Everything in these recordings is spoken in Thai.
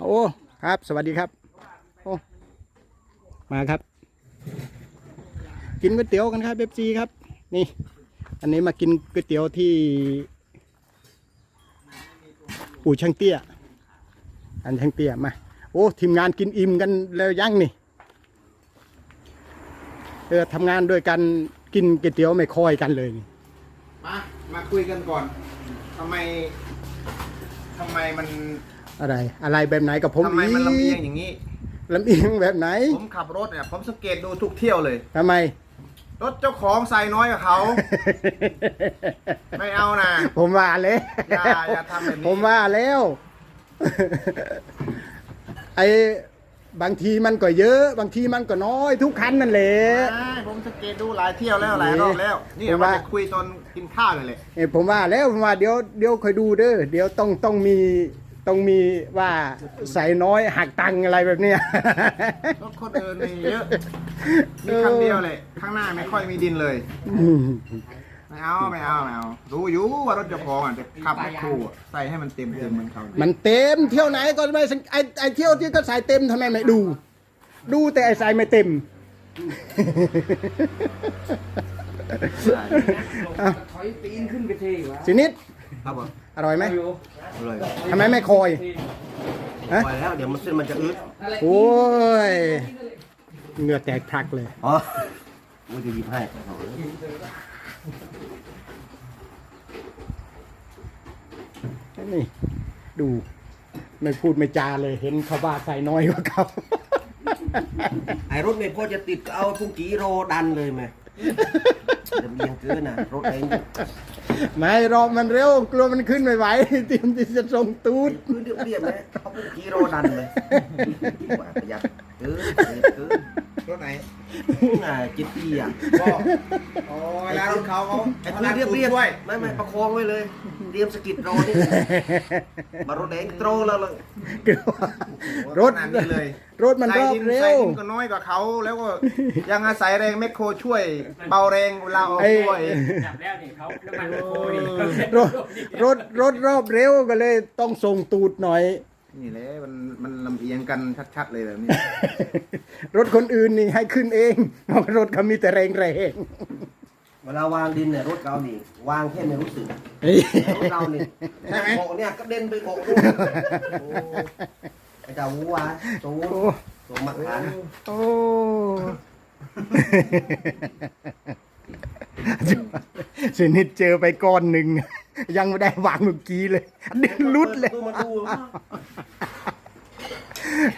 โอ้ครับ สวัสดีครับ โอ้มาครับ กินก๋วยเตี๋ยวกันครับเบฟซีครับ นี่ อันนี้มากินก๋วยเตี๋ยวที่ปู่ช่างเตี้ย อันช่างเตี้ยมา โอ้ทีมงานกินอิ่มกันแล้วยังนี่เออทำงานด้วยกันกินก๋วยเตี๋ยวไม่คอยกันเลยนี่มา มาคุยกันก่อนทำไมทำไมมัน อะไร อะไรแบบไหนกับผมทำไมมันลำเอียงกอย่างนี้ลำเอียงแบบไหน ผมขับรถเนี่ยผมสังเกตดูทุกเที่ยวเลยทำไม รถเจ้าของใส่น้อยกว่าเขา ไม่เอานะผมว่าแล้วอย่าอย่าทำแบบนี้ผมว่าแล้วไอ้บางทีมันก็เยอะ บางทีมันก็น้อยทุกคันนั่นแหละใช่ผมสังเกตดูหลายเที่ยวแล้วหลายรอบแล้ว นี่ผมเราว่าจะคุยตอนกินข้าวเลยแหละเอ้ยผมว่าแล้วผมว่าเดี๋ยวเดี๋ยวคอยดูเด้อเดี๋ยวต้องต้องมี ต้องมีว่าใส่น้อยหักตังค์อะไรแบบเนี้ยรถคนอื่นมีเยอะ มีคันเดียวเลยข้างหน้าไม่ค่อยมีดินเลยอืมไม่เอาไม่เอาไม่เอารู้อยู่ว่ารถเจ้าของอะจะขับแมคโครอะใส่ให้มันเต็มเต็มเหมือนเขามันเต็มเที่ยวไหนก็ไม่สังไอไอเที่ยวที่ก็ใส่เต็มทำไมไม่ดู ดูแต่ไอใส่ไม่เต็มอะถอยตีนขึ้นไปทีวะสินิด ครับผมอร่อยไหมเลยทำไมไม่คอยฮะปล่อยแล้วเดี๋ยวมันเส้นมันจะอึดโอ้ยเหงื่อแตกพรักเลยอ๋อกูจะหยิบให้นี่ดูไม่พูดไม่จาเลยเห็นเขาว่าใส่น้อยกว่าเขาไอ้รถไม่พอจะติดก็เอาพุ่งกี่โรดันเลยไหมจะเบียงเกินนะรถเอง ไม่รอมันเร็ว กลัวมันขึ้นไม่ไหวเตรียมที่จะส่งตูดคือเรียบเรียบไหมเอาพุ่งกี่โรดันเลยว่าประหยัดเกินเกินรถไหนน่าจิตตีอะบอกโอ้ยแล้วรถเขาเขาไอ้คือเรียบเรียบไม่ไม่ประคองไว้เลย เตรียมสกิดโรนี่มารถเองโตรแล้วเลย รถขนาดนี้เลยรถมันรอบใส่ดิเร็ใส่ว ดินก็น้อยกว่าเขาแล้วก็ยังอาศัยแรงแมคโครช่วย เบาแรงเวลาออกไอ้ตัวเองจับแล้วนี่เขาน้ำมันโคดิรถรถรถรอบเร็วก็เลยต้องส่งตูดหน่อย นี่แหละมันมันลำเอียงกันชัดๆเลยแบบนี้ รถคนอื่นนี่ให้ขึ้นเองเพราะรถเขามีแต่แรงแรง เวลาวางดินเนี่ยรถเรานี่วางแค่ไม่รู้สึกเฮ้ยรถเรานี่ใช่ไหมโบกเนี่ยก็เด่นไปโบกด้วยโอ้ไอ้เจ้าวัวตัวโอ้ตัวมักขานโอ้สินิดเจอไปก้อนหนึ่งยังไม่ได้วางเมื่อกี้เลย ดินหลุดเลย ดูมาดู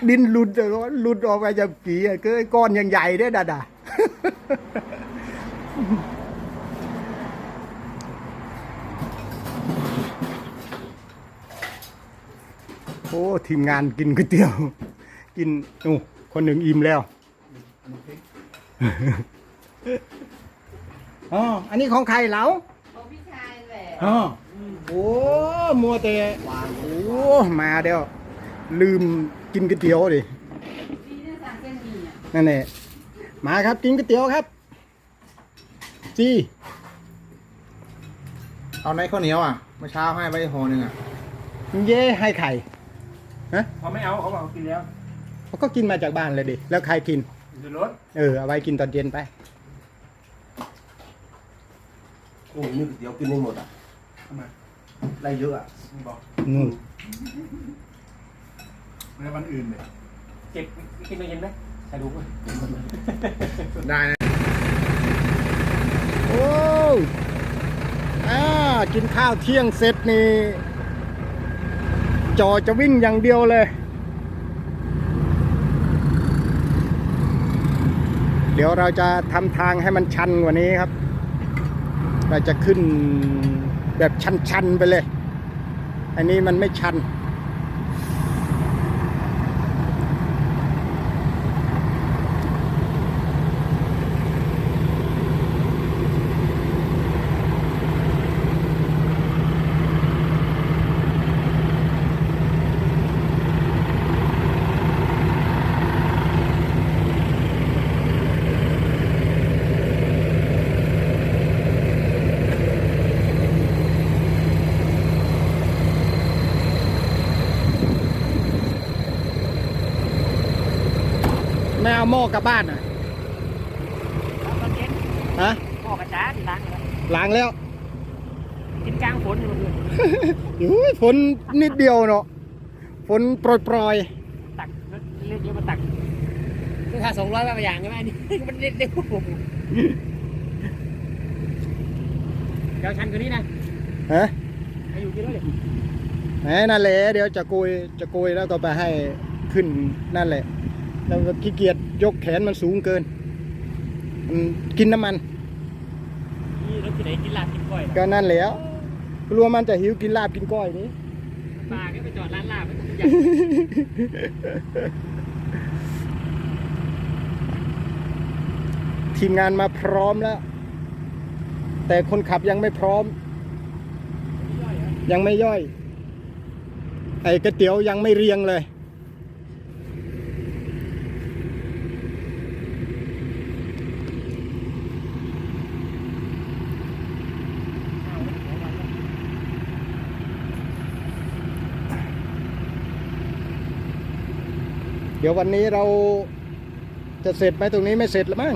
ดินหลุดเลยหลุดออกไปจากกี่อะก็ก้อนยังใหญ่เด้อดาดา โอ้ทีมงานกินก๋วยเตี๋ยว กินโอ้คนหนึ่งอิ่มแล้วอ๋ออันนี้ของใครเหลาของพี่ชายแหละอ๋อโอ้มัวแต่โอ้มาเดี๋ยวลืมกินก๋วยเตี๋ยวดิพี่เนี่ยสั่งเส้นหมี่อะนั่นแหละมาครับกินก๋วยเตี๋ยวครับจีเอาไหนข้าวเหนียวอะเมื่อเช้าให้ไว้ห่อหนึ่งอะเย่ให้ไข่ เขาไม่เอาเขาบอกเขากินแล้วเขาก็กินมาจากบ้านเลยดิ แล้วใครกินอยู่รถเออ เอาไว้กินตอนเย็นไป โอ้ยนี่เดี๋ยวกินไม่หมดอะได้เยอะอะบอกนู่นไม่วันอื่นเลยเก็บกินไปเย็นไหมใครรู้ป่ะได้นะโอ้อ่ากินข้าวเที่ยงเสร็จนี่ จอจะวิ่งอย่างเดียวเลย เดี๋ยวเราจะทำทางให้มันชันกว่านี้ครับ เราจะขึ้นแบบชันๆไปเลย อันนี้มันไม่ชัน หม้อกลับบ้านอะตอนเย็นฮะพ่อกระจาที่ล้างเลยล้างแล้วกินกลางฝนอยู่เลยอยู่ฝนนิดเดียวเนาะฝนโปรยตักเรียกเยอะมาตักคือค่าสองร้อยบาทอย่างใช่ไหมนี่มันเด็ดเด็ดผมเดี๋ยวชันกว่านี้นะๆฮะให้อยู่กี่ร้อยเลยแหมนั่นแหละเดี๋ยวจะโกยจะโกยแล้วก็ไปให้ขึ้นนั่นแหละ แล้วก็ขี้เกียจ ยกแขนมันสูงเกิน มันกินน้ำมันนี่รถที่ไหนกินลาบกินก้อยก็นั่นแหล้วกลัวมันจะหิวกินลาบกินก้อยนี่ปลาก็ไปจอดร้านลาบไม่ต้องอยากทีมงานมาพร้อมแล้ว แต่คนขับยังไม่พร้อม ยังไม่ย่อย ไอ้ก๋วยเตี๋ยวยังไม่เรียงเลย เดี๋ยววันนี้เราจะเสร็จไหมตรงนี้ไม่เสร็จหรือมั้ง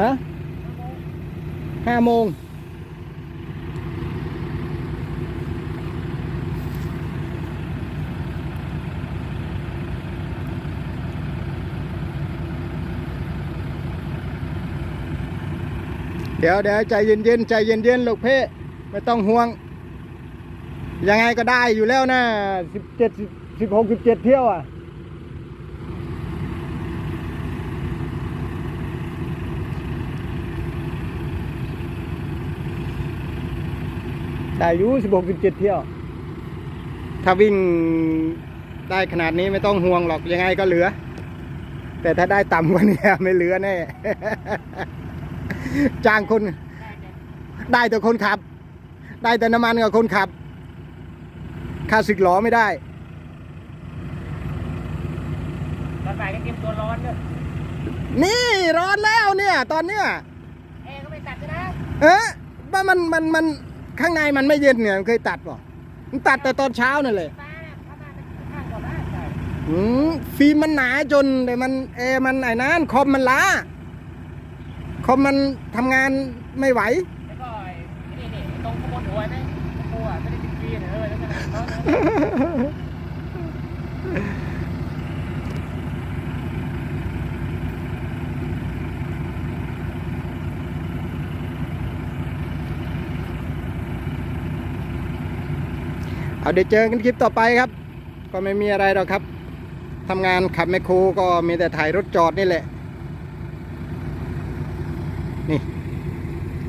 ฮะห้าโมงเดี๋ยวเดี๋ยวใจเย็นๆใจเย็นๆลูกเพ่ไม่ต้องห่วง ยังไงก็ได้อยู่แล้วนะสิบเจ็ดสิบ สิบหกสิบเจ็ดเที่ยวอะได้อยู่สิบหกสิบเจ็ดเที่ยว ถ้าวิ่งได้ขนาดนี้ไม่ต้องห่วงหรอกยังไงก็เหลือ แต่ถ้าได้ต่ำกว่านี้ไม่เหลือแน่ จ้างคน ได้แต่คนขับ ได้แต่น้ำมันกับคนขับ ค่าสึกหลอไม่ได้ ตอนบ่ายก็เก็บตัวร้อนด้วยนี่ร้อนแล้วเนี่ย ตอนเนี้ยแอร์ก็ไม่ตัดด้วยนะเอ๊ะว่ามันมันมันข้างในมันไม่เย็นเนี่ยมันเคยตัดป่ะมันตัดแต่ตอนเช้านั่นเลยฟ้าน่ะเข้ามาเป็นข้างก่อนนะใช่อืมฟิล์มมันหนาจนแต่มันแอร์มันไอ้นั้นคอมมันล้าคอมมันทำงานไม่ไหว แล้วก็ไอ้นี่นี่ตรงขบวนหัวไหมขบวนไม่ได้ติดฟรีนะเออแล้วก็นั่นเขาเนอะ เอาเดี๋ยวเจอกันคลิปต่อไปครับ ก็ไม่มีอะไรหรอกครับทำงานขับแมคโครก็มีแต่ถ่ายรถจอดนี่แหละ นี่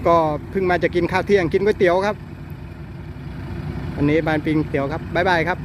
ก็เพิ่งมาจะกินข้าวเที่ยงกินก๋วยเตี๋ยวครับ วันนี้บานปิงเตี๋ยวครับบ๊ายบายครับ